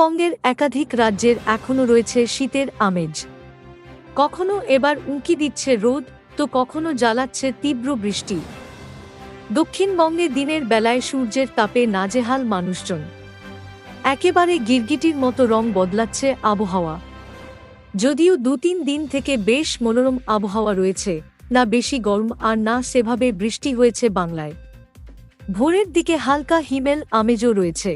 দক্ষিণবঙ্গের একাধিক রাজ্যের এখনও রয়েছে শীতের আমেজ। কখনো এবার উঁকি দিচ্ছে রোদ, তো কখনো জ্বালাচ্ছে তীব্র বৃষ্টি। দক্ষিণবঙ্গে দিনের বেলায় সূর্যের তাপে নাজেহাল মানুষজন। একেবারে গিরগিটির মতো রং বদলাচ্ছে আবহাওয়া। যদিও দু তিন দিন থেকে বেশ মনোরম আবহাওয়া রয়েছে, না বেশি গরম আর না সেভাবে বৃষ্টি হয়েছে বাংলায়। ভোরের দিকে হালকা হিমেল আমেজও রয়েছে।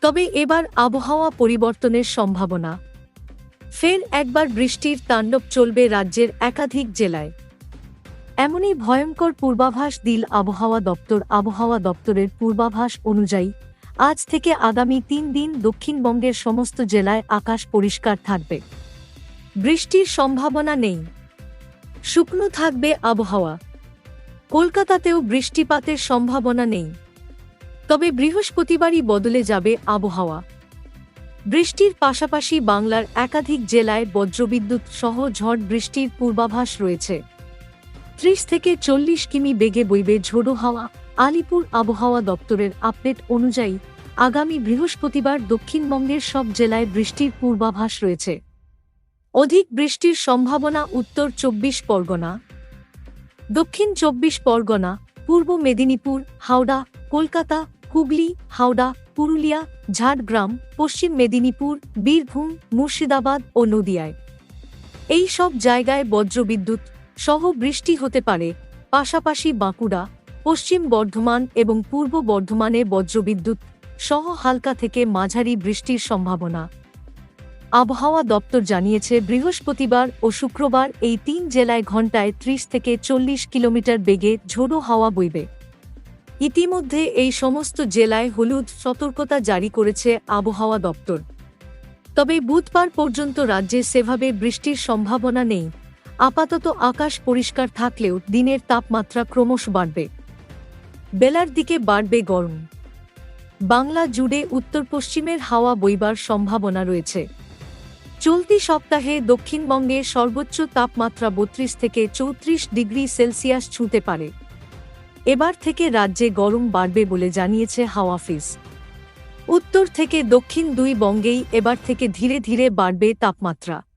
তবে এবার আবহাওয়া পরিবর্তনের সম্ভাবনা। ফের একবার বৃষ্টির তাণ্ডব চলবে রাজ্যের একাধিক জেলায়। এমনই ভয়ঙ্কর পূর্বাভাস দিল আবহাওয়া দপ্তর। আবহাওয়া দপ্তরের পূর্বাভাস অনুযায়ী, আজ থেকে আগামী তিন দিন দক্ষিণবঙ্গের সমস্ত জেলায় আকাশ পরিষ্কার থাকবে। বৃষ্টির সম্ভাবনা নেই। শুকনো থাকবে আবহাওয়া। কলকাতাতেও বৃষ্টিপাতের সম্ভাবনা নেই। তবে বৃহস্পতিবারই বদলে যাবে আবহাওয়া। বৃষ্টির পাশাপাশি বাংলার একাধিক জেলায় বজ্রবিদ্যুৎ সহ ঝড় বৃষ্টির পূর্বাভাস রয়েছে। ত্রিশ থেকে চল্লিশ কিমি বেগে বইবে ঝোড়ো হাওয়া। আলিপুর আবহাওয়া দপ্তরের আপডেট অনুযায়ী আগামী বৃহস্পতিবার দক্ষিণবঙ্গের সব জেলায় বৃষ্টির পূর্বাভাস রয়েছে। অধিক বৃষ্টির সম্ভাবনা উত্তর চব্বিশ পরগনা। দক্ষিণ চব্বিশ পরগনা, পূর্ব মেদিনীপুর, হাওড়া, কলকাতা হুগলি, হাওড়া, পুরুলিয়া, ঝাড়গ্রাম, পশ্চিম মেদিনীপুর, বীরভূম, মুর্শিদাবাদ ও নদিয়ায়। এই সব জায়গায় বজ্রবিদ্যুৎ সহ বৃষ্টি হতে পারে। পাশাপাশি বাঁকুড়া, পশ্চিম বর্ধমান এবং পূর্ব বর্ধমানে বজ্রবিদ্যুৎ সহ হালকা থেকে মাঝারি বৃষ্টির সম্ভাবনা। আবহাওয়া দপ্তর জানিয়েছে, বৃহস্পতিবার ও শুক্রবার এই তিন জেলায় ঘণ্টায় ত্রিশ থেকে চল্লিশ কিলোমিটার বেগে ঝোড়ো হাওয়া বইবে। ইতিমধ্যে এই সমস্ত জেলায় হলুদ সতর্কতা জারি করেছে আবহাওয়া দপ্তর। তবে বুধবার পর্যন্ত রাজ্যে সেভাবে বৃষ্টির সম্ভাবনা নেই। আপাতত আকাশ পরিষ্কার থাকলেও দিনের তাপমাত্রা ক্রমশ বাড়বে। বেলার দিকে বাড়বে গরম। বাংলা জুড়ে উত্তর পশ্চিমের হাওয়া বইবার সম্ভাবনা রয়েছে। চলতি সপ্তাহে দক্ষিণবঙ্গে সর্বোচ্চ তাপমাত্রা বত্রিশ থেকে চৌত্রিশ ডিগ্রি সেলসিয়াস ছুঁতে পারে। এবার থেকে রাজ্যে গরম বাড়বে বলে জানিয়েছে হাওয়াফিজ উত্তর থেকে দক্ষিণ দুই বঙ্গেই এবার থেকে ধীরে ধীরে বাড়বে তাপমাত্রা।